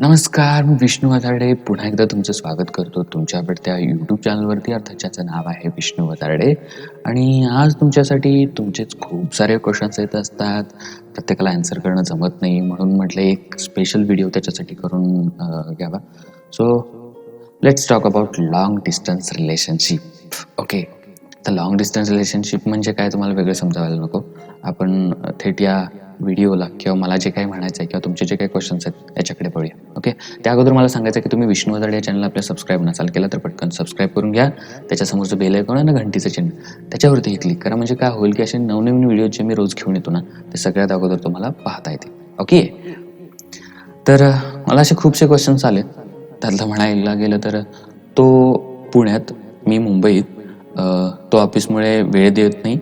नमस्कार मी विष्णू वतार्डे. पुन्हा एकदा तुमचं स्वागत करतो तुमच्या आवडत्या यूट्यूब चॅनलवरती अर्थात ज्याचं नाव आहे विष्णू वतार्डे. आणि आज तुमच्यासाठी तुमचेच खूप सारे क्वेश्चन्स येत असतात. प्रत्येकाला आन्सर करणं जमत नाही. म्हणून म्हटलं एक स्पेशल व्हिडिओ त्याच्यासाठी करून घ्यावा. So let's talk about long distance relationship okay तर लाँग डिस्टन्स रिलेशनशिप म्हणजे काय? तुम्हाला वेगळं समजावायला नको. आपण थेट या व्हिडिओला किंवा मला जे काही म्हणायचं आहे किंवा तुमचे जे काही क्वेश्चन्स आहेत याच्याकडे पळूया. ओके त्या अगोदर मला सांगायचं आहे की तुम्ही विष्णू वजाड या चॅनलला आपल्या सबस्क्राईब नसाल केला तर पटकन सबस्क्राईब करून घ्या. त्याच्यासमोरचं बेल ऐकून ना घंटीचं चिन्ह. त्याच्यावरती क्लिक करा. म्हणजे काय होईल की असे नवनवीन व्हिडिओ जे मी रोज घेऊन येतो ना ते सगळ्यात अगोदर तुम्हाला पाहता येतील. ओके तर मला असे खूपसे क्वेश्चन्स आले. त्यातलं म्हणायला गेलं तर तो पुण्यात मी मुंबईत तो ऑफिसमुळे वेळ देत नाही.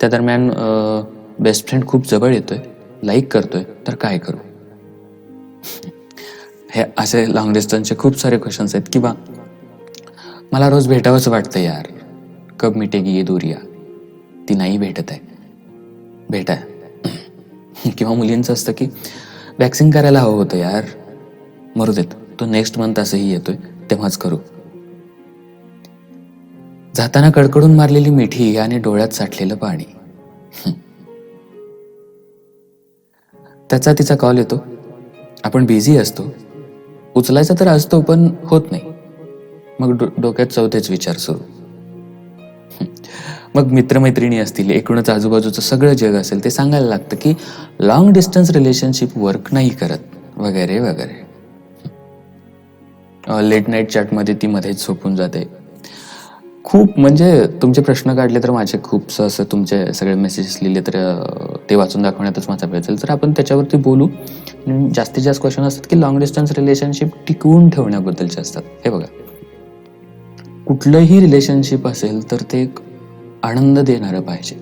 त्या दरम्यान बेस्ट फ्रेंड खूप जवळ येतोय. लाईक करतोय. तर काय करू? हे असे लॉंग डिस्टन्सचे खूप सारे क्वेश्चन्स आहेत किंवा मला रोज भेटावंच वाटतं यार. कब मिटेगी ये दूरिया? ती नाही भेटत आहे. भेटा किंवा मुलींचं असतं की वॅक्सिन करायला हवं होतं यार. मरू देत. तो नेक्स्ट मंथ असंही येतोय. तेव्हाच करू. जाताना कडकडून मारलेली मिठी आणि डोळ्यात साठलेलं पाणी. त्याचा तिचा कॉल येतो. आपण बिझी असतो. उचलायचा तर असतो पण होत नाही. मग डो डोक्यात चौथेच विचार सुरू. मग मित्रमैत्रिणी असतील एकूणच आजूबाजूचं सगळं जग असेल ते सांगायला लागतं की लॉंग डिस्टन्स रिलेशनशिप वर्क नाही करत. वगैरे वगैरे. लेट नाईट चॅटमध्ये ती मध्येच झोपून जाते. खूप म्हणजे तुमचे प्रश्न काढले तर माझे खूप असं तुमचे सगळे मेसेजेस लिहिले तर ते वाचून दाखवण्यातच माझा वेळ जाईल. तर आपण त्याच्यावरती बोलू. जास्तीत जास्त क्वेश्चन असतात की लॉंग डिस्टन्स रिलेशनशिप टिकवून ठेवण्याबद्दलचे असतात. हे बघा. कुठलंही रिलेशनशिप असेल तर ते एक आनंद देणारं पाहिजे.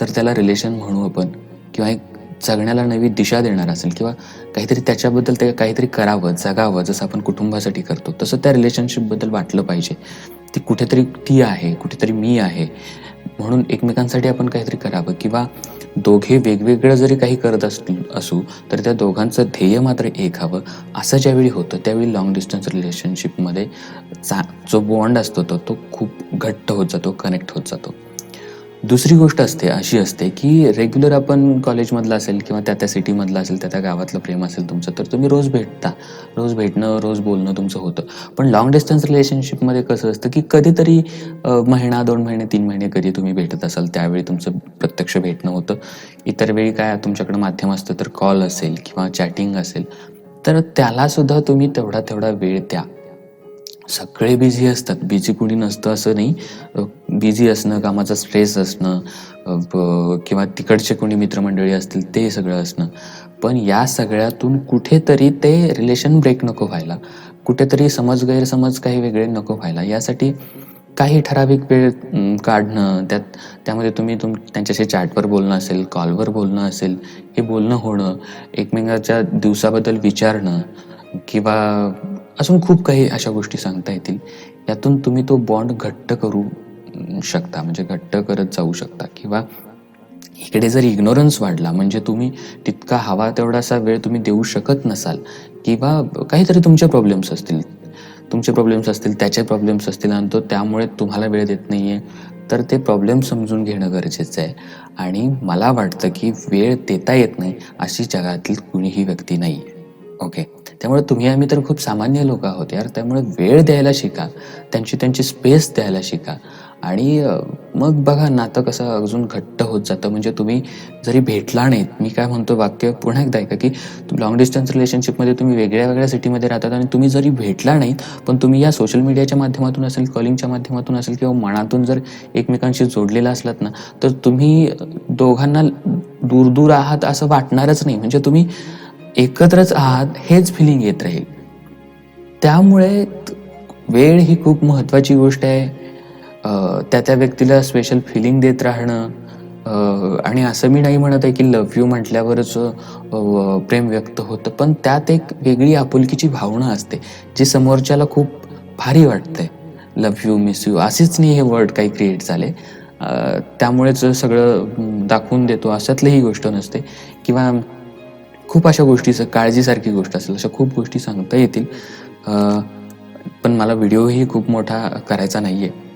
तर त्याला रिलेशन म्हणू आपण किंवा एक जगण्याला नवी दिशा देणार असेल किंवा काहीतरी त्याच्याबद्दल ते काहीतरी करावं जगावं जसं आपण कुटुंबासाठी करतो तसं त्या रिलेशनशिपबद्दल वाटलं पाहिजे. ती कुठेतरी ती आहे कुठेतरी मी आहे. म्हणून एकमेकांसाठी आपण काहीतरी करावं किंवा दोघे वेगवेगळं जरी काही करत अस असू तर त्या दोघांचं ध्येय मात्र एक हवं. असं ज्यावेळी होतं त्यावेळी लॉंग डिस्टन्स रिलेशनशिपमध्ये चा जो बॉन्ड असतो तो तो खूप घट्ट होत जातो कनेक्ट होत जातो. दुसरी गोष्ट असते अशी असते की रेग्युलर आपण कॉलेजमधला असेल किंवा त्या त्या सिटीमधलं असेल त्या त्या गावातलं प्रेम असेल तुमचं तर तुम्ही रोज भेटता. रोज भेटणं रोज बोलणं तुमचं होतं. पण लॉंग डिस्टन्स रिलेशनशिपमध्ये कसं असतं की कधीतरी महिना दोन महिने तीन महिने कधी तुम्ही भेटत असाल त्यावेळी तुमचं प्रत्यक्ष भेटणं होतं. इतर वेळी काय तुमच्याकडं माध्यम असतं तर कॉल असेल किंवा चॅटिंग असेल तर त्यालासुद्धा तुम्ही तेवढा तेवढा वेळ द्या. सगळे बिझी असतात. बिझी कुणी नसतं असं नाही. बिझी असणं कामाचा स्ट्रेस असणं ब- किंवा तिकडचे कोणी मित्रमंडळी असतील ते सगळं असणं. पण या सगळ्यातून कुठेतरी ते रिलेशन ब्रेक नको व्हायला. कुठेतरी समज गैरसमज काही वेगळे नको व्हायला. यासाठी काही ठराविक वेळ काढणं त्यात त्यामध्ये तुम्ही तुम त्यांच्याशी चॅटवर बोलणं असेल कॉलवर बोलणं असेल हे बोलणं होणं एकमेकाच्या दिवसाबद्दल विचारणं किंवा अजून खूप काही अशा गोष्टी सांगता येतील. यातून तुम्ही तो बॉन्ड घट्ट करू शकता म्हणजे घट्ट करत जाऊ शकता किंवा इकडे जर इग्नोरन्स वाढला म्हणजे तुम्ही तितका हवा तेवढासा वेळ तुम्ही देऊ शकत नसाल किंवा काहीतरी तुमचे प्रॉब्लेम्स असतील. तुमचे प्रॉब्लेम्स असतील त्याचे प्रॉब्लेम्स असतील आणि तो त्यामुळे तुम्हाला वेळ देत नाही आहे तर ते प्रॉब्लेम समजून घेणं गरजेचं आहे. आणि मला वाटतं की वेळ देता येत नाही अशी जगातील कुणीही व्यक्ती नाही आहे ओके त्यामुळे तुम्ही आम्ही तर खूप सामान्य लोक आहोत यार. त्यामुळे वेळ द्यायला शिका. त्यांची त्यांची स्पेस द्यायला शिका. आणि मग बघा नातं कसं अजून घट्ट होत जातं. म्हणजे तुम्ही जरी भेटला नाहीत मी काय म्हणतो वाक्य पुन्हा एकदा ऐका की लॉंग डिस्टन्स रिलेशनशिपमध्ये तुम्ही वेगळ्या वेगळ्या सिटीमध्ये राहतात आणि तुम्ही जरी भेटला नाहीत पण तुम्ही या सोशल मीडियाच्या माध्यमातून असेल कॉलिंगच्या माध्यमातून असेल किंवा मनातून जर एकमेकांशी जोडलेला असलात ना तर तुम्ही दोघांना दूर दूर आहात असं वाटणारच नाही. म्हणजे तुम्ही एकत्रच आहात हेच फिलिंग येत राहील. त्यामुळे वेळ ही खूप महत्त्वाची गोष्ट आहे. त्या त्या व्यक्तीला स्पेशल फिलिंग देत राहणं आणि असं मी नाही म्हणत आहे की लव्ह यू म्हटल्यावरच प्रेम व्यक्त होतं पण त्यात एक वेगळी आपुलकीची भावना असते जी समोरच्याला खूप भारी वाटते लव्ह यू मिस यू असेच नाही हे वर्ड काही क्रिएट झाले. त्यामुळेच सगळं दाखवून देतो अशातली ही गोष्ट नसते. किंवा खूप अशा गोष्टीचं काळजीसारखी गोष्ट असेल अशा खूप गोष्टी सांगता येतील. पण मला व्हिडिओही खूप मोठा करायचा नाही आहे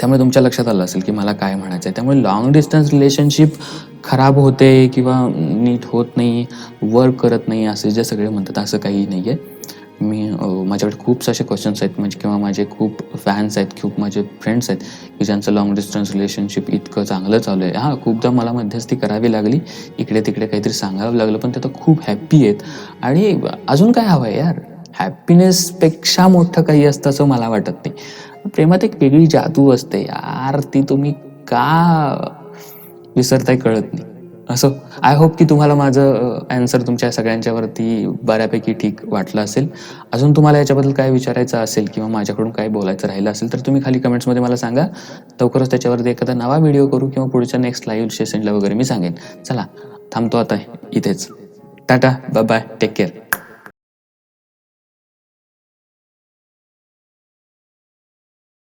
त्यामुळे तुमच्या लक्षात आलं असेल की मला काय म्हणायचं आहे त्यामुळे लॉंग डिस्टन्स रिलेशनशिप खराब होते किंवा नीट होत नाही वर्क करत नाही असे जे सगळे म्हणतात असं काही नाही आहे माझ्याकडे खूप असे क्वेश्चन्स आहेत. म्हणजे किंवा माझे खूप फॅन्स आहेत खूप माझे फ्रेंड्स आहेत की ज्यांचं लॉंग डिस्टन्स रिलेशनशिप इतकं चांगलं चालू आहे. हां खूपदा मला मध्यस्थी करावी लागली. इकडे तिकडे काहीतरी सांगावं लागलं पण ते आता खूप हॅप्पी आहेत. आणि अजून काय हवं आहे यार? हॅपीनेसपेक्षा मोठं काही असतं असं मला वाटत नाही. प्रेमात एक वेगळी जादू असते. यार ती तुम्ही का विसरताय कळत नाही. असं आय होप की तुम्हाला माझं ॲन्सर तुमच्या सगळ्यांच्यावरती बऱ्यापैकी ठीक वाटलं असेल. अजून तुम्हाला याच्याबद्दल काय विचारायचं असेल किंवा माझ्याकडून काय बोलायचं राहिलं असेल तर तुम्ही खाली कमेंट्समध्ये मला सांगा. लवकरच त्याच्यावरती एखादा नवा व्हिडिओ करू किंवा पुढच्या नेक्स्ट लाईव्ह सेशनला वगैरे मी सांगेन. चला थांबतो आता इथेच. Tata bye bye take care